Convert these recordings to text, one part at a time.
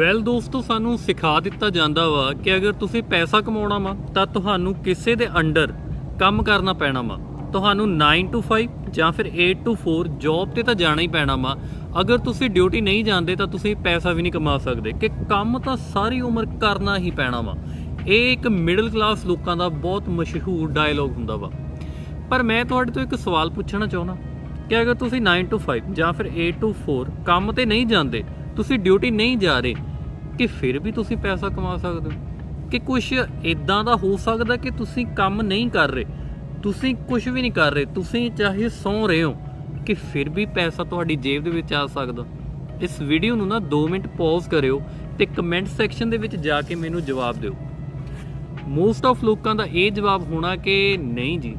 Well ਦੋਸਤੋ, ਸਾਨੂੰ ਸਿਖਾ ਦਿੱਤਾ ਜਾਂਦਾ ਵਾ ਕਿ ਅਗਰ ਤੁਸੀਂ ਪੈਸਾ ਕਮਾਉਣਾ ਵਾ, ਤਾਂ ਤੁਹਾਨੂੰ ਕਿਸੇ ਦੇ ਅੰਡਰ ਕੰਮ ਕਰਨਾ ਪੈਣਾ ਵਾ। ਤੁਹਾਨੂੰ 9 to 5 ਜਾਂ ਫਿਰ 8 to 4 ਜੌਬ ਤੇ ਤਾਂ ਜਾਣਾ ਹੀ ਪੈਣਾ ਵਾ। ਅਗਰ ਤੁਸੀਂ ਡਿਊਟੀ ਨਹੀਂ ਜਾਂਦੇ, ਤਾਂ ਤੁਸੀਂ ਪੈਸਾ ਵੀ ਨਹੀਂ ਕਮਾ ਸਕਦੇ। ਕਿ ਕੰਮ ਤਾਂ ਸਾਰੀ ਉਮਰ ਕਰਨਾ ਹੀ ਪੈਣਾ ਵਾ। ਇਹ ਇੱਕ ਮਿਡਲ ਕਲਾਸ ਲੋਕਾਂ ਦਾ ਬਹੁਤ ਮਸ਼ਹੂਰ ਡਾਇਲੌਗ ਹੁੰਦਾ ਵਾ। ਪਰ ਮੈਂ ਤੁਹਾਡੇ ਤੋਂ ਇੱਕ ਸਵਾਲ ਪੁੱਛਣਾ ਚਾਹੁੰਦਾ ਕਿ ਅਗਰ ਤੁਸੀਂ 9 to 5 ਜਾਂ ਫਿਰ 8 to 4 ਕੰਮ ਤੇ ਨਹੀਂ ਜਾਂਦੇ, ਤੁਸੀਂ ਡਿਊਟੀ ਨਹੀਂ ਜਾ ਰਹੇ ਕਿ ਫਿਰ ਵੀ ਤੁਸੀਂ ਪੈਸਾ ਕਮਾ ਸਕਦੇ ਹੋ? ਕਿ ਕੁਝ ਇਦਾਂ ਦਾ ਹੋ ਸਕਦਾ ਕਿ ਤੁਸੀਂ ਕੰਮ ਨਹੀਂ ਕਰ ਰਹੇ? ਤੁਸੀਂ ਕੁਝ ਵੀ ਨਹੀਂ ਕਰ ਰਹੇ, ਤੁਸੀਂ ਚਾਹੇ ਸੌਂ ਰਹੇ ਹੋ, ਕਿ ਫਿਰ ਵੀ ਪੈਸਾ ਤੁਹਾਡੀ ਜੇਬ ਦੇ ਵਿੱਚ ਆ ਸਕਦਾ। ਇਸ ਵੀਡੀਓ ਨੂੰ ਨਾ 2 ਮਿੰਟ ਪੌਜ਼ ਕਰਿਓ ਤੇ ਕਮੈਂਟ ਸੈਕਸ਼ਨ ਦੇ ਵਿੱਚ ਜਾ ਕੇ ਮੈਨੂੰ ਜਵਾਬ ਦਿਓ। ਮੋਸਟ ਆਫ ਲੋਕਾਂ ਦਾ ਇਹ ਜਵਾਬ ਹੋਣਾ ਕਿ ਨਹੀਂ ਜੀ,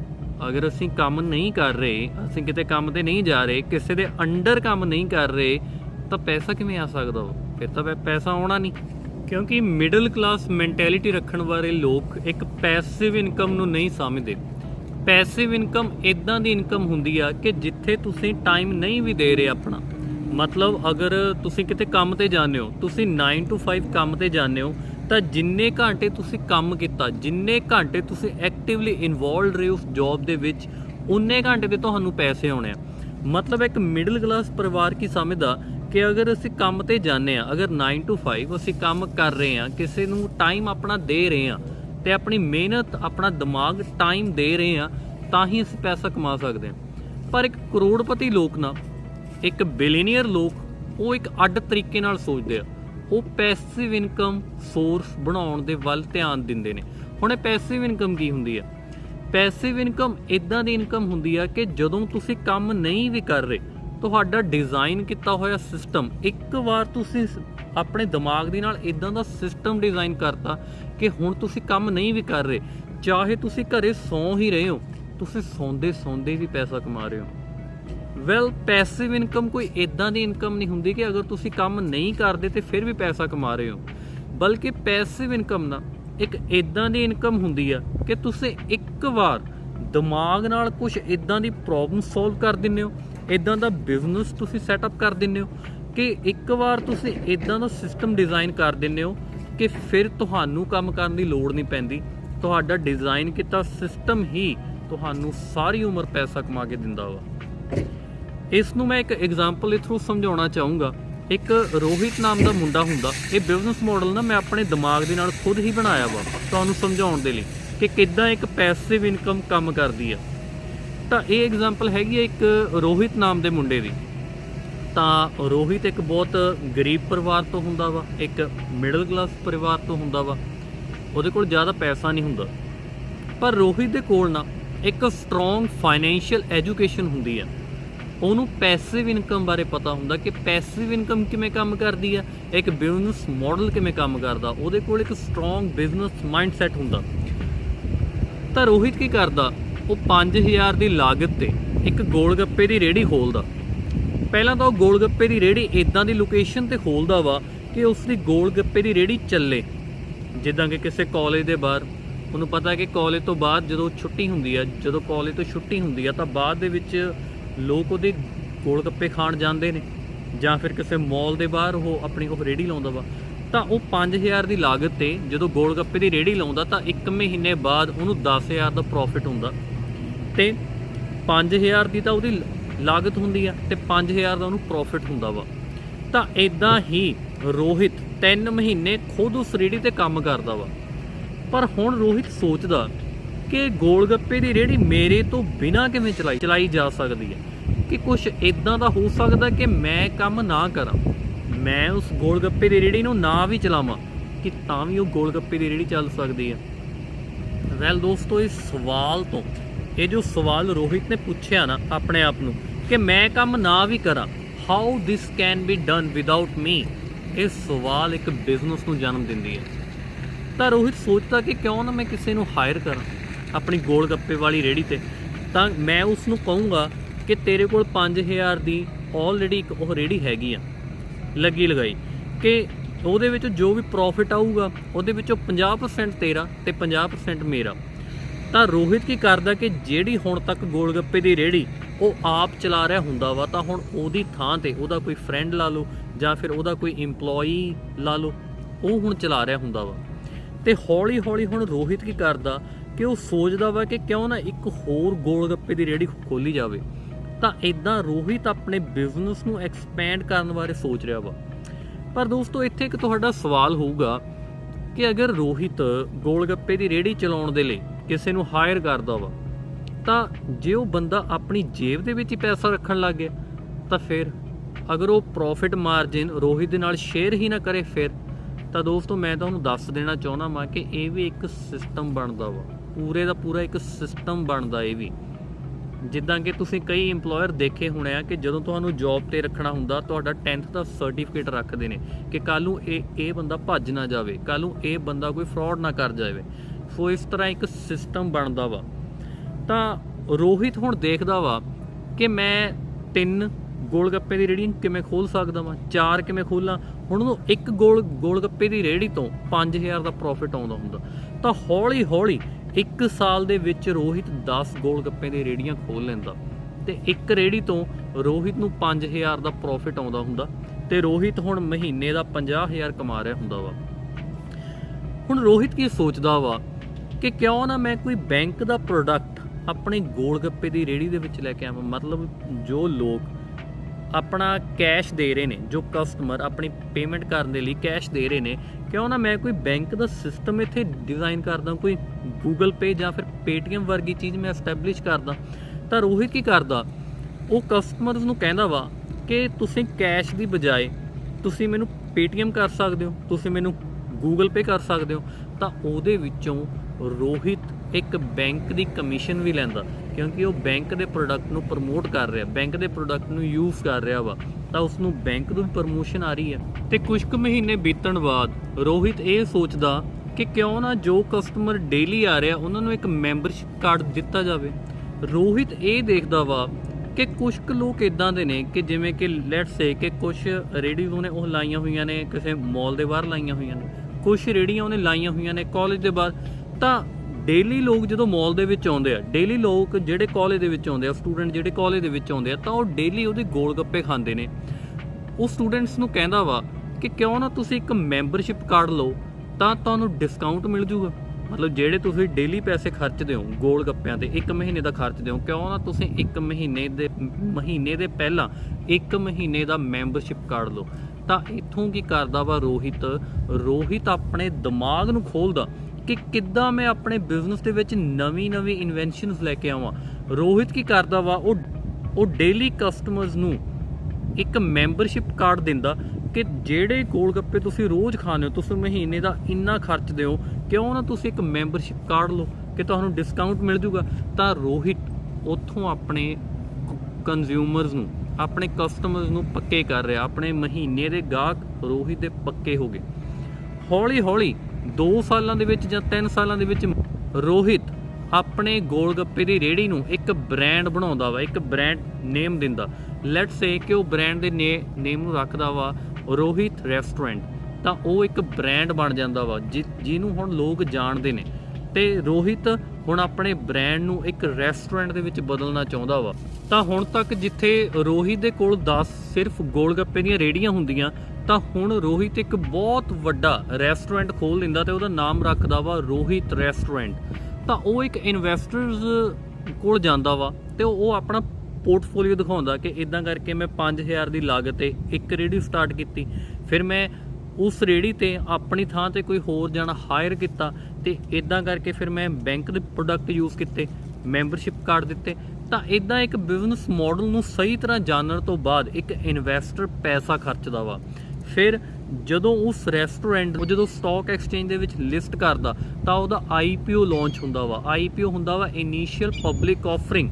ਅਗਰ ਅਸੀਂ ਕੰਮ ਨਹੀਂ ਕਰ ਰਹੇ, ਅਸੀਂ ਕਿਤੇ ਕੰਮ ਤੇ ਨਹੀਂ ਜਾ ਰਹੇ, ਕਿਸੇ ਦੇ ਅੰਡਰ ਕੰਮ ਨਹੀਂ ਕਰ ਰਹੇ, ਤਾਂ ਪੈਸਾ ਕਿਵੇਂ ਆ ਸਕਦਾ ਵਾ? ਫਿਰ ਤਾਂ ਪੈਸਾ ਆਉਣਾ ਨਹੀਂ। ਕਿਉਂਕਿ ਮਿਡਲ ਕਲਾਸ ਮੈਂਟੈਲਿਟੀ ਰੱਖਣ ਵਾਲੇ ਲੋਕ ਇੱਕ ਪੈਸਿਵ ਇਨਕਮ ਨੂੰ ਨਹੀਂ ਸਮਝਦੇ। ਪੈਸਿਵ ਇਨਕਮ ਇਦਾਂ ਦੀ ਇਨਕਮ ਹੁੰਦੀ ਆ ਕਿ ਜਿੱਥੇ ਤੁਸੀਂ ਟਾਈਮ ਨਹੀਂ ਵੀ ਦੇ ਰਹੇ ਆਪਣਾ। ਮਤਲਬ ਅਗਰ ਤੁਸੀਂ ਕਿਤੇ ਕੰਮ ਤੇ ਜਾਂਦੇ ਹੋ, ਤੁਸੀਂ 9 to 5 ਕੰਮ ਤੇ ਜਾਂਦੇ ਹੋ, ਤਾਂ ਜਿੰਨੇ ਘੰਟੇ ਤੁਸੀਂ ਕੰਮ ਕੀਤਾ, ਜਿੰਨੇ ਘੰਟੇ ਤੁਸੀਂ ਐਕਟਿਵਲੀ ਇਨਵੋਲਡ ਰਹੇ ਉਸ ਜੌਬ ਦੇ ਵਿੱਚ ਉਨੇ ਘੰਟੇ ਦੇ ਤੁਹਾਨੂੰ ਪੈਸੇ ਆਉਣੇ ਆ। ਮਤਲਬ ਇੱਕ ਮਿਡਲ ਕਲਾਸ ਪਰਿਵਾਰ ਕੀ ਸਮਝਦਾ ਕਿ ਅਗਰ ਅਸੀਂ ਕੰਮ ਤੇ ਜਾਂਦੇ ਆ ਅਗਰ 9 to 5 ਅਸੀਂ ਕੰਮ ਕਰ ਰਹੇ ਆ ਕਿਸੇ ਨੂੰ ਟਾਈਮ ਆਪਣਾ ਦੇ ਰਹੇ ਆ ਤੇ ਆਪਣੀ ਮਿਹਨਤ, ਆਪਣਾ ਦਿਮਾਗ ਟਾਈਮ ਦੇ ਰਹੇ ਆ ਤਾਂ ਹੀ ਅਸੀਂ ਪੈਸਾ ਕਮਾ ਸਕਦੇ ਆ ਪਰ ਇੱਕ ਕਰੋੜਪਤੀ ਲੋਕ ਨਾ, ਇੱਕ ਬਿਲੀਨੀਅਰ ਲੋਕ, ਉਹ ਇੱਕ ਅੱਡ ਤਰੀਕੇ ਨਾਲ ਸੋਚਦੇ ਆ। ਉਹ ਪੈਸਿਵ ਇਨਕਮ ਸੋਰਸ ਬਣਾਉਣ ਦੇ ਵੱਲ ਧਿਆਨ ਦਿੰਦੇ ਨੇ। ਹੁਣ ਇਹ ਪੈਸਿਵ ਇਨਕਮ ਕੀ ਹੁੰਦੀ ਆ? ਪੈਸਿਵ ਇਨਕਮ ਇਦਾਂ ਦੀ ਇਨਕਮ ਹੁੰਦੀ ਆ ਕਿ ਜਦੋਂ ਤੁਸੀਂ ਕੰਮ ਨਹੀਂ ਵੀ ਕਰ ਰਹੇ ਤੁਹਾਡਾ ਡਿਜ਼ਾਈਨ ਕੀਤਾ ਹੋਇਆ ਸਿਸਟਮ ਇੱਕ ਵਾਰ ਤੁਸੀਂ ਆਪਣੇ ਦਿਮਾਗ ਦੇ ਨਾਲ ਇਦਾਂ ਦਾ ਸਿਸਟਮ ਡਿਜ਼ਾਈਨ ਕਰਤਾ ਕਿ ਹੁਣ ਤੁਸੀਂ ਕੰਮ ਨਹੀਂ ਵੀ ਕਰ ਰਹੇ, ਚਾਹੇ ਤੁਸੀਂ ਘਰੇ ਸੌਂ ਹੀ ਰਹੇ ਹੋ, ਤੁਸੀਂ ਸੌਂਦੇ ਸੌਂਦੇ ਵੀ ਪੈਸਾ ਕਮਾ ਰਹੇ ਹੋ। ਵੈਲ ਪੈਸਿਵ ਇਨਕਮ ਕੋਈ ਇਦਾਂ ਦੀ ਇਨਕਮ ਨਹੀਂ ਹੁੰਦੀ ਕਿ ਅਗਰ ਤੁਸੀਂ ਕੰਮ ਨਹੀਂ ਕਰਦੇ ਤੇ ਫਿਰ ਵੀ ਪੈਸਾ ਕਮਾ ਰਹੇ ਹੋ। ਬਲਕਿ ਪੈਸਿਵ ਇਨਕਮ ਨਾ, ਇੱਕ ਇਦਾਂ ਦੀ ਇਨਕਮ ਹੁੰਦੀ ਆ ਕਿ ਤੁਸੀਂ ਇੱਕ ਵਾਰ ਦਿਮਾਗ ਨਾਲ ਕੁਝ ਇਦਾਂ ਦੀ ਪ੍ਰੋਬਲਮ ਸੋਲਵ ਕਰ ਦਿੰਦੇ ਹੋ ਇਦਾਂ ਦਾ ਬਿਜ਼ਨਸ ਤੁਸੀਂ ਸੈਟਅਪ ਕਰ ਦਿੰਦੇ ਹੋ ਕਿ ਇੱਕ ਵਾਰ ਤੁਸੀਂ ਇਦਾਂ ਦਾ ਸਿਸਟਮ ਡਿਜ਼ਾਈਨ ਕਰ ਦਿੰਦੇ ਹੋ ਕਿ ਫਿਰ ਤੁਹਾਨੂੰ ਕੰਮ ਕਰਨ ਦੀ ਲੋੜ ਨਹੀਂ ਪੈਂਦੀ। ਤੁਹਾਡਾ ਡਿਜ਼ਾਈਨ ਕੀਤਾ ਸਿਸਟਮ ਹੀ ਤੁਹਾਨੂੰ ਸਾਰੀ ਉਮਰ ਪੈਸਾ ਕਮਾ ਕੇ ਦਿੰਦਾ ਵਾ। ਇਸ ਨੂੰ ਮੈਂ ਇੱਕ ਐਗਜ਼ਾਮਪਲ ਦੇ ਥਰੂ ਸਮਝਾਉਣਾ ਚਾਹੂੰਗਾ। ਇੱਕ ਰੋਹਿਤ ਨਾਮ ਦਾ ਮੁੰਡਾ ਹੁੰਦਾ, ਇਹ ਬਿਜ਼ਨਸ ਮਾਡਲ ਨਾ ਮੈਂ ਆਪਣੇ ਦਿਮਾਗ ਦੇ ਨਾਲ ਖੁਦ ਹੀ ਬਣਾਇਆ ਵਾ, ਤੁਹਾਨੂੰ ਸਮਝਾਉਣ ਦੇ ਲਈ ਕਿ ਕਿੱਦਾਂ ਇੱਕ ਪੈਸਿਵ ਇਨਕਮ ਕੰਮ ਕਰਦੀ ਆ। ਤਾਂ ਇਹ ਐਗਜ਼ਾਮਪਲ ਹੈਗੀ ਹੈ ਇੱਕ ਰੋਹਿਤ ਨਾਮ ਦੇ ਮੁੰਡੇ ਦੀ। ਤਾਂ ਰੋਹਿਤ ਇੱਕ ਬਹੁਤ ਗਰੀਬ ਪਰਿਵਾਰ ਤੋਂ ਹੁੰਦਾ ਵਾ, ਇੱਕ ਮਿਡਲ ਕਲਾਸ ਪਰਿਵਾਰ ਤੋਂ ਹੁੰਦਾ ਵਾ। ਉਹਦੇ ਕੋਲ ਜ਼ਿਆਦਾ ਪੈਸਾ ਨਹੀਂ ਹੁੰਦਾ। ਪਰ ਰੋਹਿਤ ਦੇ ਕੋਲ ਨਾ ਇੱਕ ਸਟਰੋਂਗ ਫਾਈਨੈਂਸ਼ੀਅਲ ਐਜੂਕੇਸ਼ਨ ਹੁੰਦੀ ਆ ਉਹਨੂੰ ਪੈਸਿਵ ਇਨਕਮ ਬਾਰੇ ਪਤਾ ਹੁੰਦਾ ਕਿ ਪੈਸਿਵ ਇਨਕਮ ਕਿਵੇਂ ਕੰਮ ਕਰਦੀ ਆ ਇੱਕ ਬਿਜ਼ਨਸ ਮਾਡਲ ਕਿਵੇਂ ਕੰਮ ਕਰਦਾ, ਉਹਦੇ ਕੋਲ ਇੱਕ ਸਟਰੋਂਗ ਬਿਜ਼ਨਸ ਮਾਈਂਡਸੈਟ ਹੁੰਦਾ। ਤਾਂ ਰੋਹਿਤ ਕੀ ਕਰਦਾ? ਉਹ 5000 ਦੀ ਲਾਗਤ ਤੇ ਇੱਕ ਗੋਲ ਗੱਪੇ ਦੀ ਰੇਹੜੀ ਖੋਲਦਾ। ਪਹਿਲਾਂ ਤਾਂ ਉਹ ਗੋਲ ਗੱਪੇ ਦੀ ਰੇਹੜੀ ਇਦਾਂ ਦੀ ਲੋਕੇਸ਼ਨ ਤੇ ਖੋਲਦਾ ਵਾ ਕਿ ਉਸ ਦੀ ਗੋਲਗੱਪੇ ਦੀ ਰੇਹੜੀ ਚੱਲੇ। ਜਿੱਦਾਂ ਕਿ ਕਿਸੇ ਕਾਲਜ ਦੇ ਬਾਹਰ। ਉਹਨੂੰ ਪਤਾ ਕਿ ਕਾਲਜ ਤੋਂ ਬਾਅਦ ਜਦੋਂ ਛੁੱਟੀ ਹੁੰਦੀ ਆ, ਜਦੋਂ ਕਾਲਜ ਤੋਂ ਛੁੱਟੀ ਹੁੰਦੀ ਆ, ਤਾਂ ਬਾਅਦ ਦੇ ਵਿੱਚ ਲੋਕ ਉਹਦੇ ਗੋਲ ਗੱਪੇ ਖਾਣ ਜਾਂਦੇ ਨੇ। ਜਾਂ ਫਿਰ ਕਿਸੇ ਮਾਲ ਦੇ ਬਾਹਰ ਉਹ ਆਪਣੀ ਉਹ ਰੇਹੜੀ ਲਾਉਂਦਾ ਵਾ। ਤਾਂ ਉਹ 5000 ਦੀ ਲਾਗਤ ਤੇ ਜਦੋਂ ਗੋਲ ਗੱਪੇ ਦੀ ਰੇਹੜੀ ਲਾਉਂਦਾ, ਤਾਂ 1 ਮਹੀਨੇ ਬਾਅਦ ਉਹਨੂੰ 10000 ਦਾ ਪ੍ਰੋਫਿਟ ਹੁੰਦਾ। ਤੇ 5000 ਦੀ ਤਾਂ ਉਹਦੀ ਲਾਗਤ ਹੁੰਦੀ ਆ ਤੇ 5000 ਦਾ ਉਹਨੂੰ ਪ੍ਰੋਫਿਟ ਹੁੰਦਾ ਵਾ। ਤਾਂ ਇਦਾਂ ਹੀ ਰੋਹਿਤ 3 ਮਹੀਨੇ ਖੁਦ ਉਸ ਰੇਹੜੀ ਤੇ ਕੰਮ ਕਰਦਾ ਵਾ। ਪਰ ਹੁਣ ਰੋਹਿਤ ਸੋਚਦਾ ਕਿ ਗੋਲਗੱਪੇ ਦੀ ਰੇਹੜੀ ਮੇਰੇ ਤੋਂ ਬਿਨਾਂ ਕਿਵੇਂ ਚਲਾਈ ਚਲਾਈ ਜਾ ਸਕਦੀ ਹੈ ਕਿ ਕੁਝ ਇਦਾਂ ਦਾ ਹੋ ਸਕਦਾ ਕਿ ਮੈਂ ਕੰਮ ਨਾ ਕਰਾਂ? ਮੈਂ ਉਸ ਗੋਲਗੱਪੇ ਦੀ ਰੇਹੜੀ ਨੂੰ ਨਾ ਵੀ ਚਲਾਵਾਂ, ਕਿ ਤਾਂ ਵੀ ਉਹ ਗੋਲਗੱਪੇ ਦੀ ਰੇਹੜੀ ਚੱਲ ਸਕਦੀ ਹੈ ਵੈਲ ਦੋਸਤੋ, ਇਸ ਸਵਾਲ ਤੋਂ ਇਹ ਜੋ ਸਵਾਲ ਰੋਹਿਤ ਨੇ ਪੁੱਛਿਆ ਨਾ ਆਪਣੇ ਆਪ ਨੂੰ ਕਿ ਮੈਂ ਕੰਮ ਨਾ ਵੀ ਕਰਾਂ how this can be done without me ਇਹ ਸਵਾਲ ਇੱਕ ਬਿਜ਼ਨਸ ਨੂੰ ਜਨਮ ਦਿੰਦੀ ਹੈ। ਤਾਂ ਰੋਹਿਤ ਸੋਚਦਾ ਕਿ ਕਿਉਂ ਨਾ ਮੈਂ ਕਿਸੇ ਨੂੰ ਹਾਇਰ ਕਰਾਂ, ਆਪਣੀ ਗੋਲ ਗੱਪੇ ਵਾਲੀ ਰੇੜੀ ਤੇ। ਤਾਂ ਮੈਂ ਉਸ ਨੂੰ ਕਹੂੰਗਾ ਕਿ ਤੇਰੇ ਕੋਲ 5000 ਦੀ ਆਲਰੇਡੀ ਇੱਕ ਉਹ ਰੇੜੀ ਹੈਗੀ ਆ, ਲੱਗੀ ਲਗਾਈ, ਕਿ ਉਹਦੇ ਵਿੱਚ ਜੋ ਵੀ ਪ੍ਰੋਫਿਟ ਆਊਗਾ, ਉਹਦੇ ਵਿੱਚੋਂ 50% ਤੇਰਾ ਤੇ 50% ਮੇਰਾ। ਤਾਂ ਰੋਹਿਤ ਕੀ ਕਰਦਾ ਕਿ ਜਿਹੜੀ ਹੁਣ ਤੱਕ ਗੋਲਗੱਪੇ ਦੀ ਰੇੜੀ ਉਹ ਆਪ ਚਲਾ ਰਿਹਾ ਹੁੰਦਾ ਵਾ, ਤਾਂ ਹੁਣ ਉਹਦੀ ਥਾਂ ਤੇ ਉਹਦਾ ਕੋਈ ਫਰੈਂਡ ਲਾ ਲਓ ਜਾਂ ਫਿਰ ਉਹਦਾ ਕੋਈ EMPLOYEE ਲਾ ਲਓ, ਉਹ ਹੁਣ ਚਲਾ ਰਿਹਾ ਹੁੰਦਾ ਵਾ। ਤੇ ਹੌਲੀ ਹੌਲੀ ਹੁਣ ਰੋਹਿਤ ਕੀ ਕਰਦਾ ਕਿ ਉਹ ਸੋਚਦਾ ਵਾ ਕਿ ਕਿਉਂ ਨਾ ਇੱਕ ਹੋਰ ਗੋਲ ਗੱਪੇ ਦੀ ਰੇੜੀ ਖੋਲੀ ਜਾਵੇ। ਤਾਂ ਇਦਾਂ ਰੋਹਿਤ ਆਪਣੇ ਬਿਜ਼ਨਸ ਨੂੰ ਐਕਸਪੈਂਡ ਕਰਨ ਬਾਰੇ ਸੋਚ ਰਿਹਾ ਵਾ। ਪਰ ਦੋਸਤੋ, ਇੱਥੇ ਇੱਕ ਤੁਹਾਡਾ ਸਵਾਲ ਹੋਊਗਾ ਕਿ ਅਗਰ ਰੋਹਿਤ ਗੋਲ ਗੱਪੇ ਦੀ ਰੇੜੀ ਚਲਾਉਣ ਦੇ ਲਈ ਕਿਸੇ ਨੂੰ ਹਾਇਰ ਕਰਦਾ ਵਾ, ਤਾਂ ਜੇ ਉਹ ਬੰਦਾ ਆਪਣੀ ਜੇਬ ਦੇ ਵਿੱਚ ਹੀ ਪੈਸਾ ਰੱਖਣ ਲੱਗ ਗਿਆ, ਤਾਂ ਫਿਰ ਅਗਰ ਉਹ ਪ੍ਰੋਫਿਟ ਮਾਰਜਿਨ ਰੋਹਿਤ ਦੇ ਨਾਲ ਸ਼ੇਅਰ ਹੀ ਨਾ ਕਰੇ ਫਿਰ, ਤਾਂ ਦੋਸਤੋ ਮੈਂ ਤੁਹਾਨੂੰ ਦੱਸ ਦੇਣਾ ਚਾਹੁੰਦਾ ਮੈਂ ਕਿ ਇਹ ਵੀ ਇੱਕ ਸਿਸਟਮ ਬਣਦਾ ਵਾ, ਪੂਰੇ ਦਾ ਪੂਰਾ ਇੱਕ ਸਿਸਟਮ ਬਣਦਾ ਇਹ ਵੀ। ਜਿੱਦਾਂ ਕਿ ਤੁਸੀਂ ਕਈ EMPLOYER ਦੇਖੇ ਹੋਣੇ ਆ ਕਿ ਜਦੋਂ ਤੁਹਾਨੂੰ ਜੌਬ ਤੇ ਰੱਖਣਾ ਹੁੰਦਾ, ਤੁਹਾਡਾ 10th ਦਾ ਸਰਟੀਫਿਕੇਟ ਰੱਖਦੇ ਨੇ ਕਿ ਕੱਲ ਨੂੰ ਇਹ ਇਹ ਬੰਦਾ ਭੱਜ ਨਾ ਜਾਵੇ ਕੱਲ ਨੂੰ ਇਹ ਬੰਦਾ ਕੋਈ ਫਰਾਡ ਨਾ ਕਰ ਜਾਵੇ। ਸੋ ਇਸ ਤਰ੍ਹਾਂ ਇੱਕ ਸਿਸਟਮ ਬਣਦਾ ਵਾ। ਤਾਂ ਰੋਹਿਤ ਹੁਣ ਦੇਖਦਾ ਵਾ ਕਿ ਮੈਂ ਤਿੰਨ ਗੋਲ ਗੱਪੇ ਦੀ ਰੇੜੀ ਕਿਵੇਂ ਖੋਲ ਸਕਦਾ ਵਾਂ? ਚਾਰ ਕਿਵੇਂ ਖੋਲਾਂ? ਹੁਣ ਉਹਨੂੰ ਇੱਕ ਗੋਲ ਗੋਲ ਗੱਪੇ ਦੀ ਰੇੜੀ ਤੋਂ 5000 ਦਾ ਪ੍ਰੋਫਿਟ ਆਉਂਦਾ ਹੁੰਦਾ। ਤਾਂ ਹੌਲੀ ਹੌਲੀ ਇੱਕ ਸਾਲ ਦੇ ਵਿੱਚ ਰੋਹਿਤ 10 ਗੋਲ ਗੱਪੇ ਦੀ ਰੇੜੀਆਂ ਖੋਲ ਲੈਂਦਾ। ਤੇ ਇੱਕ ਰੇੜੀ ਤੋਂ ਰੋਹਿਤ ਨੂੰ 5000 ਦਾ ਪ੍ਰੋਫਿਟ ਆਉਂਦਾ ਹੁੰਦਾ ਤੇ ਰੋਹਿਤ ਹੁਣ ਮਹੀਨੇ ਦਾ 50000 ਕਮਾ ਰਿਹਾ ਹੁੰਦਾ ਵਾ। ਹੁਣ ਰੋਹਿਤ ਕੀ ਸੋਚਦਾ ਵਾ? ਕਿ ਕਿਉਂ ਨਾ ਮੈਂ ਕੋਈ ਬੈਂਕ ਦਾ ਪ੍ਰੋਡਕਟ ਆਪਣੇ ਗੋਲ ਗੱਪੇ ਦੀ ਰੇੜੀ ਦੇ ਵਿੱਚ ਲੈ ਕੇ ਆਵਾਂ? ਮਤਲਬ ਜੋ ਲੋਕ ਆਪਣਾ ਕੈਸ਼ ਦੇ ਰਹੇ ਨੇ, ਜੋ ਕਸਟਮਰ ਆਪਣੀ ਪੇਮੈਂਟ ਕਰਨ ਦੇ ਲਈ ਕੈਸ਼ ਦੇ ਰਹੇ ਨੇ, ਕਿਉਂ ਨਾ ਮੈਂ ਕੋਈ ਬੈਂਕ ਦਾ ਸਿਸਟਮ ਇੱਥੇ ਡਿਜ਼ਾਈਨ ਕਰਦਾ, ਕੋਈ Google Pay ਜਾਂ ਫਿਰ Paytm ਵਰਗੀ ਚੀਜ਼ ਮੈਂ ਐਸਟੈਬਲਿਸ਼ ਕਰਦਾ। ਤਾਂ ਰੋਹਿਤ ਕੀ ਕਰਦਾ? ਉਹ ਕਸਟਮਰਸ ਨੂੰ ਕਹਿੰਦਾ ਵਾ ਕਿ ਤੁਸੀਂ ਕੈਸ਼ ਦੀ ਬਜਾਏ ਤੁਸੀਂ ਮੈਨੂੰ Paytm ਕਰ ਸਕਦੇ ਹੋ, ਤੁਸੀਂ ਮੈਨੂੰ Google Pay ਕਰ ਸਕਦੇ ਹੋ। ਤਾਂ ਉਹਦੇ ਵਿੱਚੋਂ ਰੋਹਿਤ ਇੱਕ ਬੈਂਕ ਦੀ ਕਮਿਸ਼ਨ ਵੀ ਲੈਂਦਾ, ਕਿਉਂਕਿ ਉਹ ਬੈਂਕ ਦੇ ਪ੍ਰੋਡਕਟ ਨੂੰ ਪ੍ਰਮੋਟ ਕਰ ਰਿਹਾ, ਬੈਂਕ ਦੇ ਪ੍ਰੋਡਕਟ ਨੂੰ ਯੂਜ਼ ਕਰ ਰਿਹਾ ਵਾ, ਤਾਂ ਉਸ ਨੂੰ ਬੈਂਕ ਤੋਂ ਵੀ ਪ੍ਰਮੋਸ਼ਨ ਆ ਰਹੀ ਹੈ। ਤੇ ਕੁਝ ਕੁ ਮਹੀਨੇ ਬੀਤਣ ਬਾਅਦ ਰੋਹਿਤ ਇਹ ਸੋਚਦਾ ਕਿ ਕਿਉਂ ਨਾ ਜੋ ਕਸਟਮਰ ਡੇਲੀ ਆ ਰਿਹਾ, ਉਹਨਾਂ ਨੂੰ ਇੱਕ ਮੈਂਬਰਸ਼ਿਪ ਕਾਰਡ ਦਿੱਤਾ ਜਾਵੇ। ਰੋਹਿਤ ਇਹ ਦੇਖਦਾ ਵਾ ਕਿ ਕੁਝ ਕੁ ਲੋਕ ਇਦਾਂ ਦੇ ਨੇ ਕਿ ਜਿਵੇਂ ਕਿ ਲੈਟਸ ਸੇ ਕਿ ਕੁਝ ਰੇਡੀਜ਼ ਉਹਨੇ ਉਹ ਲਾਈਆਂ ਹੋਈਆਂ ਨੇ, ਕਿਸੇ ਮਾਲ ਦੇ ਬਾਹਰ ਲਾਈਆਂ ਹੋਈਆਂ ਨੇ ਕੁਝ ਰੇੜੀਆਂ ਉਹਨੇ ਲਾਈਆਂ ਹੋਈਆਂ ਨੇ ਕਾਲਜ ਦੇ ਬਾਹਰ। ਤਾਂ ਡੇਲੀ ਲੋਕ ਜਦੋਂ ਮਾਲ ਦੇ ਵਿੱਚ ਆਉਂਦੇ ਆ ਡੇਲੀ ਲੋਕ ਜਿਹੜੇ ਕਾਲਜ ਦੇ ਵਿੱਚ ਆਉਂਦੇ ਆ ਸਟੂਡੈਂਟ ਜਿਹੜੇ ਕਾਲਜ ਦੇ ਵਿੱਚ ਆਉਂਦੇ ਆ, ਤਾਂ ਉਹ ਡੇਲੀ ਉਹਦੇ ਗੋਲ ਗੱਪੇ ਖਾਂਦੇ ਨੇ। ਉਹ ਸਟੂਡੈਂਟਸ ਨੂੰ ਕਹਿੰਦਾ ਵਾ ਕਿ ਕਿਉਂ ਨਾ ਤੁਸੀਂ ਇੱਕ ਮੈਂਬਰਸ਼ਿਪ ਕਾਰਡ ਲਓ, ਤਾਂ ਤੁਹਾਨੂੰ ਡਿਸਕਾਊਂਟ ਮਿਲ ਜੂਗਾ। ਮਤਲਬ ਜਿਹੜੇ ਤੁਸੀਂ ਡੇਲੀ ਪੈਸੇ ਖਰਚਦੇ ਹੋ ਗੋਲ ਗੱਪਿਆਂ ਤੇ, ਇੱਕ ਮਹੀਨੇ ਦਾ ਖਰਚਦੇ ਹੋ, ਕਿਉਂ ਨਾ ਤੁਸੀਂ ਇੱਕ ਮਹੀਨੇ ਦੇ ਮਹੀਨੇ ਦੇ ਪਹਿਲਾਂ ਇੱਕ ਮਹੀਨੇ ਦਾ ਮੈਂਬਰਸ਼ਿਪ ਕਾਰਡ ਲਓ। ਤਾਂ ਇੱਥੋਂ ਕੀ ਕਰਦਾ ਵਾ ਰੋਹਿਤ ਰੋਹਿਤ ਆਪਣੇ ਦਿਮਾਗ ਨੂੰ ਖੋਲਦਾ ਕਿ ਕਿੱਦਾਂ ਮੈਂ ਆਪਣੇ ਬਿਜ਼ਨਸ ਦੇ ਵਿੱਚ ਨਵੀਂ-ਨਵੀਂ ਇਨਵੈਂਸ਼ਨਸ ਲੈ ਕੇ ਆਵਾਂ। ਰੋਹਿਤ ਕੀ ਕਰਦਾ ਵਾ? ਉਹ ਉਹ ਡੇਲੀ ਕਸਟਮਰਸ ਨੂੰ ਇੱਕ ਮੈਂਬਰਸ਼ਿਪ ਕਾਰਡ ਦਿੰਦਾ ਕਿ ਜਿਹੜੇ ਗੋਲ ਗੱਪੇ ਤੁਸੀਂ ਰੋਜ਼ ਖਾਣੇ ਹੋ, ਤੁਸੀਂ ਮਹੀਨੇ ਦਾ ਇੰਨਾ ਖਰਚਦੇ ਹੋ ਕਿਉਂ ਨਾ ਤੁਸੀਂ ਇੱਕ ਮੈਂਬਰਸ਼ਿਪ ਕਾਰਡ ਲਓ ਕਿ ਤੁਹਾਨੂੰ ਡਿਸਕਾਊਂਟ ਮਿਲ ਜੂਗਾ। ਤਾਂ ਰੋਹਿਤ ਉੱਥੋਂ ਆਪਣੇ ਕੰਜ਼ਿਊਮਰਸ ਨੂੰ, ਆਪਣੇ ਕਸਟਮਰਸ ਨੂੰ ਪੱਕੇ ਕਰ ਰਿਹਾ, ਆਪਣੇ ਮਹੀਨੇ ਦੇ ਗਾਹਕ ਰੋਹਿਤ ਦੇ ਪੱਕੇ ਹੋ ਗਏ। ਹੌਲੀ ਹੌਲੀ 2 ਸਾਲਾਂ ਦੇ ਵਿੱਚ ਜਾਂ 3 ਸਾਲਾਂ ਦੇ ਵਿੱਚ ਰੋਹਿਤ ਆਪਣੇ ਗੋਲ ਗੱਪੇ ਦੀ ਰੇੜੀ ਨੂੰ ਇੱਕ ਬ੍ਰਾਂਡ ਬਣਾਉਂਦਾ ਵਾ, ਇੱਕ ਬ੍ਰਾਂਡ ਨੇਮ ਦਿੰਦਾ। ਲੈਟਸ ਸੇ ਕਿ ਉਹ ਬ੍ਰਾਂਡ ਦੇ ਨੇਮ ਨੂੰ ਰੱਖਦਾ ਵਾ ਰੋਹਿਤ ਰੈਸਟੋਰੈਂਟ। ਤਾਂ ਉਹ ਇੱਕ ਬ੍ਰਾਂਡ ਬਣ ਜਾਂਦਾ ਵਾ, ਜਿ- ਜਿਹਨੂੰ ਹੁਣ ਲੋਕ ਜਾਣਦੇ ਨੇ। ਤੇ ਰੋਹਿਤ ਹੁਣ ਆਪਣੇ ਬ੍ਰਾਂਡ ਨੂੰ ਇੱਕ ਰੈਸਟੋਰੈਂਟ ਦੇ ਵਿੱਚ ਬਦਲਣਾ ਚਾਹੁੰਦਾ ਵਾ। ਤਾਂ ਹੁਣ ਤੱਕ ਜਿੱਥੇ ਰੋਹਿਤ ਦੇ ਕੋਲ 10 ਸਿਰਫ ਗੋਲ ਗੱਪੇ ਦੀਆਂ ਰੇੜੀਆਂ ਹੁੰਦੀਆਂ ਤਾਂ ਹੁਣ ਰੋਹਿਤ ਇੱਕ ਬਹੁਤ ਵੱਡਾ ਰੈਸਟੋਰੈਂਟ ਖੋਲ ਦਿੰਦਾ ਤੇ ਉਹਦਾ ਨਾਮ ਰੱਖਦਾ ਵਾ ਰੋਹਿਤ ਰੈਸਟੋਰੈਂਟ। ਤਾਂ ਉਹ ਇੱਕ ਇਨਵੈਸਟਰਸ ਕੋਲ ਜਾਂਦਾ ਵਾ ਤੇ ਉਹ ਉਹ ਆਪਣਾ ਪੋਰਟਫੋਲੀਓ ਦਿਖਾਉਂਦਾ ਕਿ ਇਦਾਂ ਕਰਕੇ ਮੈਂ 5000 ਦੀ ਲਾਗਤ ਤੇ ਇੱਕ ਰੇੜੀ ਸਟਾਰਟ ਕੀਤੀ। ਫਿਰ ਮੈਂ ਉਸ ਰੇੜੀ ਤੇ ਆਪਣੀ ਥਾਂ ਤੇ ਕੋਈ ਹੋਰ ਜਣਾ ਹਾਇਰ ਕੀਤਾ ਤੇ ਇਦਾਂ ਕਰਕੇ ਫਿਰ ਮੈਂ ਬੈਂਕ ਦੇ ਪ੍ਰੋਡਕਟ ਯੂਜ਼ ਕੀਤੇ ਮੈਂਬਰਸ਼ਿਪ ਕਾਰਡ ਦਿੱਤੇ। ਤਾਂ ਇਦਾਂ ਇੱਕ ਬਿਜ਼ਨਸ ਮਾਡਲ ਨੂੰ ਸਹੀ ਤਰ੍ਹਾਂ ਜਾਣਨ ਤੋਂ ਬਾਅਦ ਇੱਕ ਇਨਵੈਸਟਰ ਪੈਸਾ ਖਰਚਦਾ ਵਾ। ਫਿਰ ਜਦੋਂ ਉਸ ਰੈਸਟੋਰੈਂਟ ਨੂੰ, ਜਦੋਂ ਸਟਾਕ ਐਕਸਚੇਂਜ ਦੇ ਵਿੱਚ ਲਿਸਟ ਕਰਦਾ, ਤਾਂ ਉਹਦਾ ਆਈਪੀਓ ਲਾਂਚ ਹੁੰਦਾ ਵਾ। ਆਈਪੀਓ ਹੁੰਦਾ ਵਾ ਇਨੀਸ਼ੀਅਲ ਪਬਲਿਕ ਆਫਰਿੰਗ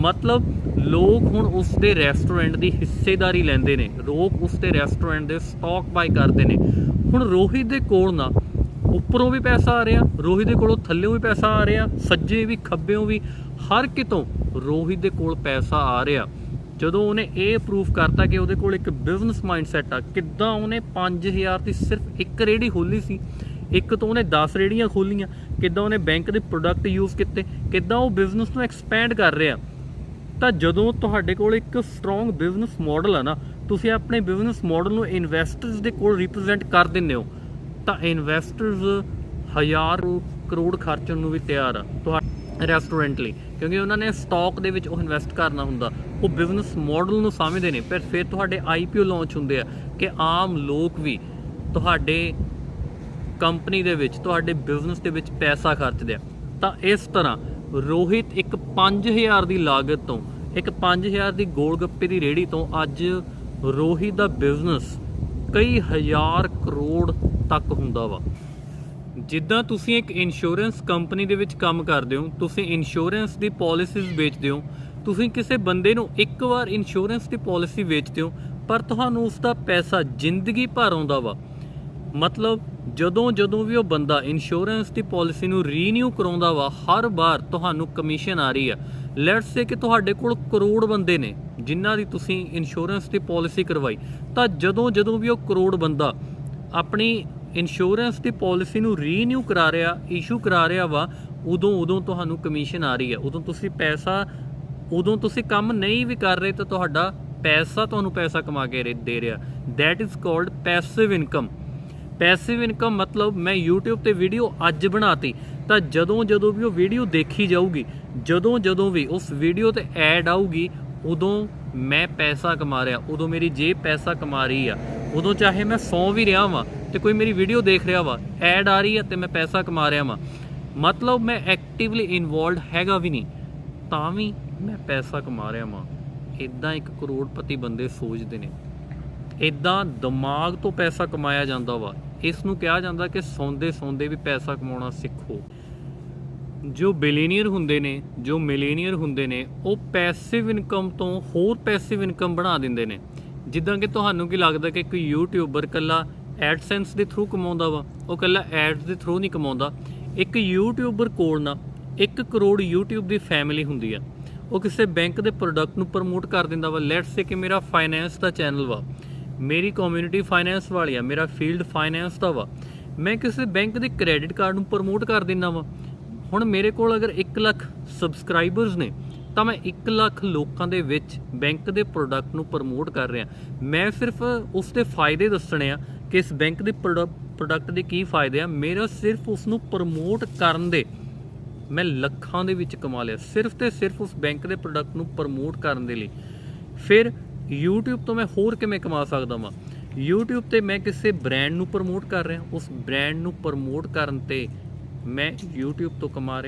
ਮਤਲਬ ਲੋਕ ਹੁਣ ਉਸ ਦੇ ਰੈਸਟੋਰੈਂਟ ਦੀ ਹਿੱਸੇਦਾਰੀ ਲੈਂਦੇ ਨੇ। ਲੋਕ ਉਸ ਦੇ ਰੈਸਟੋਰੈਂਟ ਦੇ ਸਟਾਕ ਬਾਈ ਕਰਦੇ ਨੇ। ਹੁਣ ਰੋਹਿਤ ਦੇ ਕੋਲ ਨਾ, ਉੱਪਰੋਂ ਵੀ ਪੈਸਾ ਆ ਰਿਹਾ, ਰੋਹਿਤ ਦੇ ਕੋਲੋਂ ਥੱਲੇੋਂ ਵੀ ਪੈਸਾ ਆ ਰਿਹਾ, ਸੱਜੇ ਵੀ ਖੱਬੇੋਂ ਵੀ, ਹਰ ਕਿਤੋਂ ਰੋਹਿਤ ਦੇ ਕੋਲ ਪੈਸਾ ਆ ਰਿਹਾ। ਜਦੋਂ ਉਹਨੇ ਇਹ ਪ੍ਰੂਫ ਕਰਤਾ ਕਿ ਉਹਦੇ ਕੋਲ ਇੱਕ ਬਿਜ਼ਨਸ ਮਾਈਂਡਸੈਟ ਆ, ਕਿੱਦਾਂ ਉਹਨੇ 5000 ਦੀ ਸਿਰਫ ਇੱਕ ਰੇੜੀ ਖੋਲੀ ਸੀ, ਇੱਕ ਤੋਂ ਉਹਨੇ 10 ਰੇੜੀਆਂ ਖੋਲੀਆਂ ਕਿੱਦਾਂ ਉਹਨੇ ਬੈਂਕ ਦੇ ਪ੍ਰੋਡਕਟ ਯੂਜ਼ ਕੀਤੇ, ਕਿੱਦਾਂ ਉਹ ਬਿਜ਼ਨਸ ਨੂੰ ਐਕਸਪੈਂਡ ਕਰ ਰਿਹਾ। ਤਾਂ ਜਦੋਂ ਤੁਹਾਡੇ ਕੋਲ ਇੱਕ ਸਟਰੋਂਗ ਬਿਜ਼ਨਸ ਮਾਡਲ ਆ ਨਾ, ਤੁਸੀਂ ਆਪਣੇ ਬਿਜ਼ਨਸ ਮਾਡਲ ਨੂੰ ਇਨਵੈਸਟਰਸ ਦੇ ਕੋਲ ਰਿਪਰੈਜ਼ੈਂਟ ਕਰ ਦਿੰਦੇ ਹੋ। ਤਾਂ ਇਨਵੈਸਟਰਸ ਹਜ਼ਾਰ ਕਰੋੜ ਖਰਚਣ ਨੂੰ ਵੀ ਤਿਆਰ ਆ, ਤੁਹਾਡੇ ਰੈਸਟੋਰੈਂਟ ਲਈ। ਕਿਉਂਕਿ ਉਹਨਾਂ ਨੇ ਸਟਾਕ ਦੇ ਵਿੱਚ ਉਹ ਇਨਵੈਸਟ ਕਰਨਾ ਹੁੰਦਾ। ਉਹ ਬਿਜ਼ਨਸ ਮਾਡਲ ਨੂੰ ਸਮਝਦੇ ਨੇ। ਪਰ ਫਿਰ ਤੁਹਾਡੇ ਆਈਪੀਓ ਲਾਂਚ ਹੁੰਦੇ ਆ ਕਿ ਆਮ ਲੋਕ ਵੀ ਤੁਹਾਡੇ ਕੰਪਨੀ ਦੇ ਵਿੱਚ, ਤੁਹਾਡੇ ਬਿਜ਼ਨਸ ਦੇ ਵਿੱਚ ਪੈਸਾ ਖਰਚਦੇ ਆ। ਤਾਂ ਇਸ ਤਰ੍ਹਾਂ ਰੋਹਿਤ ਇੱਕ 5000 ਦੀ ਲਾਗਤ ਤੋਂ, ਇੱਕ 5000 ਦੀ ਗੋਲ ਗੱਪੇ ਦੀ ਰੇੜੀ ਤੋਂ ਅੱਜ ਰੋਹਿਤ ਦਾ ਬਿਜ਼ਨਸ ਕਈ ਹਜ਼ਾਰ ਕਰੋੜ ਤੱਕ ਹੁੰਦਾ ਵਾ। ਜਿੱਦਾਂ ਤੁਸੀਂ ਇੱਕ ਇੰਸ਼ੋਰੈਂਸ ਕੰਪਨੀ ਦੇ ਵਿੱਚ ਕੰਮ ਕਰਦੇ ਹੋ, ਤੁਸੀਂ ਇੰਸ਼ੋਰੈਂਸ ਦੀ ਪਾਲਿਸੀਜ਼ ਵੇਚਦੇ ਹੋ, ਤੁਸੀਂ ਕਿਸੇ ਬੰਦੇ ਨੂੰ ਇੱਕ ਵਾਰ ਇੰਸ਼ੋਰੈਂਸ ਦੀ ਪਾਲਿਸੀ ਵੇਚਦੇ ਹੋ, ਪਰ ਤੁਹਾਨੂੰ ਉਸ ਦਾ ਪੈਸਾ ਜ਼ਿੰਦਗੀ ਭਰ ਆਉਂਦਾ ਵਾ। ਮਤਲਬ ਜਦੋਂ ਜਦੋਂ ਵੀ ਉਹ ਬੰਦਾ ਇੰਸ਼ੋਰੈਂਸ ਦੀ ਪਾਲਿਸੀ ਨੂੰ ਰੀਨਿਊ ਕਰਾਉਂਦਾ ਵਾ, ਹਰ ਵਾਰ ਤੁਹਾਨੂੰ ਕਮਿਸ਼ਨ ਆ ਰਹੀ ਆ। ਲੈਟਸ ਸੇ ਕਿ ਤੁਹਾਡੇ ਕੋਲ ਕਰੋੜ ਬੰਦੇ ਨੇ, ਜਿਨ੍ਹਾਂ ਦੀ ਤੁਸੀਂ ਇੰਸ਼ੋਰੈਂਸ ਦੀ ਪਾਲਿਸੀ ਕਰਵਾਈ, ਤਾਂ ਜਦੋਂ ਜਦੋਂ ਵੀ ਉਹ ਕਰੋੜ ਬੰਦਾ ਆਪਣੀ ਇੰਸ਼ੋਰੈਂਸ ਦੀ ਪਾਲਿਸੀ ਨੂੰ ਰੀਨਿਊ ਕਰਾ ਰਿਹਾ ਇਸ਼ੂ ਕਰਾ ਰਿਹਾ ਵਾ, ਉਦੋਂ ਉਦੋਂ ਤੁਹਾਨੂੰ ਕਮਿਸ਼ਨ ਆ ਰਹੀ ਹੈ। ਉਦੋਂ ਤੁਸੀਂ ਪੈਸਾ, ਉਦੋਂ ਤੁਸੀਂ ਕੰਮ ਨਹੀਂ ਵੀ ਕਰ ਰਹੇ ਤਾਂ ਤੁਹਾਡਾ ਪੈਸਾ ਤੁਹਾਨੂੰ ਪੈਸਾ ਕਮਾ ਕੇ ਰੇ- ਦੇ ਰਿਹਾ। That is called passive income passive income ਮਤਲਬ ਮੈਂ YouTube ਤੇ ਵੀਡੀਓ ਅੱਜ ਬਣਾਤੀ, ਤਾਂ ਜਦੋਂ ਜਦੋਂ ਵੀ ਉਹ ਵੀਡੀਓ ਦੇਖੀ ਜਾਊਗੀ, ਜਦੋਂ ਜਦੋਂ ਵੀ ਉਸ ਵੀਡੀਓ ਤੇ ਐਡ ਆਊਗੀ, ਉਦੋਂ ਮੈਂ ਪੈਸਾ ਕਮਾ ਰਿਹਾ, ਉਦੋਂ ਮੇਰੀ ਜੇਬ ਪੈਸਾ ਕਮਾ ਰਹੀ ਆ। ਉਦੋਂ ਚਾਹੇ ਮੈਂ ਸੌ ਵੀ ਰਿਹਾ ਵਾਂ ਤੇ ਕੋਈ ਮੇਰੀ ਵੀਡੀਓ ਦੇਖ ਰਿਹਾ ਵਾ ਐਡ ਆ ਰਹੀ ਹੈ ਤੇ ਮੈਂ ਪੈਸਾ ਕਮਾ ਰਿਹਾ ਵਾਂ। ਮਤਲਬ ਮੈਂ ਐਕਟਿਵਲੀ ਇਨਵੋਲਡ ਹੈਗਾ ਵੀ ਨਹੀਂ, ਤਾਂ ਵੀ ਮੈਂ ਪੈਸਾ ਕਮਾ ਰਿਹਾ ਵਾਂ। ਇਦਾਂ ਇੱਕ ਕਰੋੜਪਤੀ ਬੰਦੇ ਸੋਚਦੇ ਨੇ। ਇਦਾਂ ਦਿਮਾਗ ਤੋਂ ਪੈਸਾ ਕਮਾਇਆ ਜਾਂਦਾ ਵਾ। ਇਸ ਨੂੰ ਕਿਹਾ ਜਾਂਦਾ ਕਿ ਸੌਂਦੇ ਸੌਂਦੇ ਵੀ ਪੈਸਾ ਕਮਾਉਣਾ ਸਿੱਖੋ। ਜੋ ਬਿਲੀਨੀਅਰ ਹੁੰਦੇ ਨੇ, ਜੋ ਮਿਲੀਨੀਅਰ ਹੁੰਦੇ ਨੇ, ਉਹ ਪੈਸਿਵ ਇਨਕਮ ਤੋਂ ਹੋਰ ਪੈਸਿਵ ਇਨਕਮ ਬਣਾ ਦਿੰਦੇ ਨੇ। ਜਿੱਦਾਂ ਕਿ ਤੁਹਾਨੂੰ ਕੀ ਲੱਗਦਾ ਕਿ ਇੱਕ ਯੂਟਿਊਬਰ ਕੱਲਾ ਐਡਸੈਂਸ ਦੇ ਥਰੂ ਕਮਾਉਂਦਾ ਵਾ। ਉਹ ਕੱਲਾ ਐਡਸ ਦੇ ਥਰੂ ਨਹੀਂ ਕਮਾਉਂਦਾ। ਇੱਕ ਯੂਟਿਊਬਰ ਕੋਲ ਨਾ 1 ਕਰੋੜ YouTube ਦੀ ਫੈਮਿਲੀ ਹੁੰਦੀ ਆ। ਉਹ ਕਿਸੇ ਬੈਂਕ ਦੇ ਪ੍ਰੋਡਕਟ ਨੂੰ ਪ੍ਰਮੋਟ ਕਰ ਦਿੰਦਾ ਵਾ। ਲੈਟਸ ਸੇ ਕਿ ਮੇਰਾ ਫਾਈਨੈਂਸ ਦਾ ਚੈਨਲ ਵਾ। ਮੇਰੀ ਕਮਿਊਨਿਟੀ ਫਾਈਨੈਂਸ ਵਾਲੀ ਆ। ਮੇਰਾ ਫੀਲਡ ਫਾਈਨੈਂਸ ਦਾ ਵਾ। ਮੈਂ ਕਿਸੇ ਬੈਂਕ ਦੇ ਕ੍ਰੈਡਿਟ ਕਾਰਡ ਨੂੰ ਪ੍ਰਮੋਟ ਕਰ ਦਿੰਦਾ ਵਾ। ਹੁਣ ਮੇਰੇ ਕੋਲ ਅਗਰ 1 ਲੱਖ ਸਬਸਕ੍ਰਾਈਬਰਸ ਨੇ, ਤਾਂ ਮੈਂ 1 ਲੱਖ ਲੋਕਾਂ ਦੇ ਵਿੱਚ ਬੈਂਕ ਦੇ ਪ੍ਰੋਡਕਟ ਨੂੰ ਪ੍ਰਮੋਟ ਕਰ ਰਿਹਾ। ਮੈਂ ਸਿਰਫ ਉਸ ਦੇ ਫਾਇਦੇ ਦੱਸਣੇ ਆ ਕਿ ਇਸ ਬੈਂਕ ਦੇ ਪ੍ਰੋਡਕਟ ਦੇ ਕੀ ਫਾਇਦੇ ਆ? ਮੇਰਾ ਸਿਰਫ ਉਸ ਨੂੰ ਪ੍ਰਮੋਟ ਕਰਨ ਦੇ, ਮੈਂ ਲੱਖਾਂ ਦੇ ਵਿੱਚ ਕਮਾ ਲਿਆ। ਸਿਰਫ ਤੇ ਸਿਰਫ ਉਸ ਬੈਂਕ ਦੇ ਪ੍ਰੋਡਕਟ ਨੂੰ ਪ੍ਰਮੋਟ ਕਰਨ ਦੇ ਲਈ। ਫਿਰ YouTube ਤੋਂ ਮੈਂ ਹੋਰ ਕਿਵੇਂ ਕਮਾ ਸਕਦਾ ਵਾਂ? YouTube ਤੇ ਮੈਂ ਕਿਸੇ ਬ੍ਰਾਂਡ ਨੂੰ ਪ੍ਰਮੋਟ ਕਰ ਰਿਹਾ। ਉਸ ਬ੍ਰਾਂਡ ਨੂੰ ਪ੍ਰਮੋਟ ਕਰਨ ਤੇ ਮੈਂ YouTube ਤੋਂ ਕਮਾ ਰਿਹਾ।